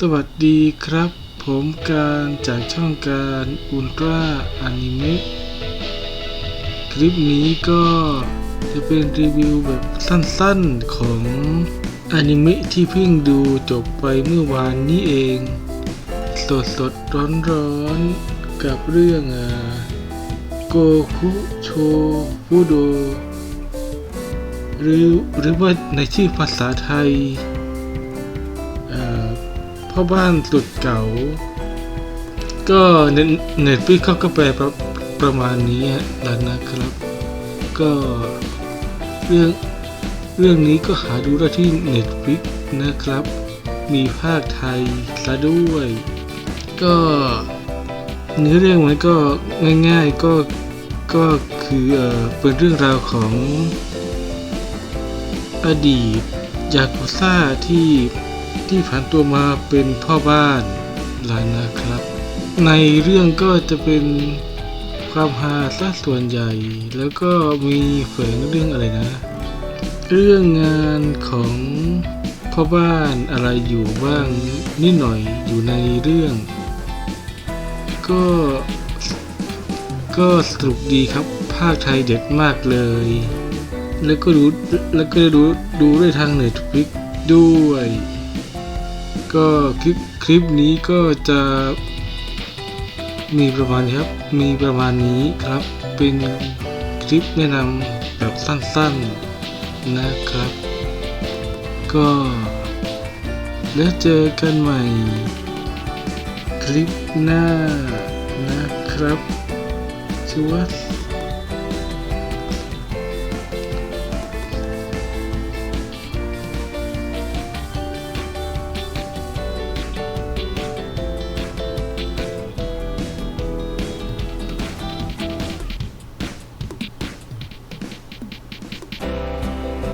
สวัสดีครับ ผมการจากช่องการอุลตร้าอนิเมะคลิปนี้ก็จะเป็นรีวิวแบบสั้นๆของอนิเมะที่เพิ่งดูจบไปเมื่อวานนี้เอง สดสดร้อนร้อนๆกับเรื่องอ่าโกคุโชฟุโดหรือหรือว่าในชื่อภาษาไทย พ่อบ้านสุดเก่า ก็เน็ตเน็ตฟิกเขาก็แปลประประมาณนี้แล้วนะครับ ก็เรื่องเรื่องนี้ก็หาดูได้ที่เน็ตฟิกนะครับ มีภาคไทยซะด้วย ก็เนื้อเรื่องมันก็ง่ายๆก็ก็คือเออเป็นเรื่องราวของอดีตยากุซ่าที่ ที่ผันตัวมาเป็นพ่อบ้านแล้วนะครับ ในเรื่องก็จะเป็นความฮาซะส่วนใหญ่ แล้วก็มีเฝงเรื่องอะไรนะ เรื่องงานของพ่อบ้านอะไรอยู่บ้างนิดหน่อยอยู่ในเรื่อง ก็ก็สนุกดีครับ ภาคไทยเด็ดมากเลย แล้วก็ดูแล้วก็ดูดูด้วยทางเน็ตฟลิกด้วย ก็คลิปคลิปนี้ก็จะมีประมาณนี้ครับ มีประมาณนี้ครับ เป็นคลิปแนะนำแบบสั้นๆนะครับ ก็แล้วเจอกันใหม่ คลิปหน้านะครับชวัส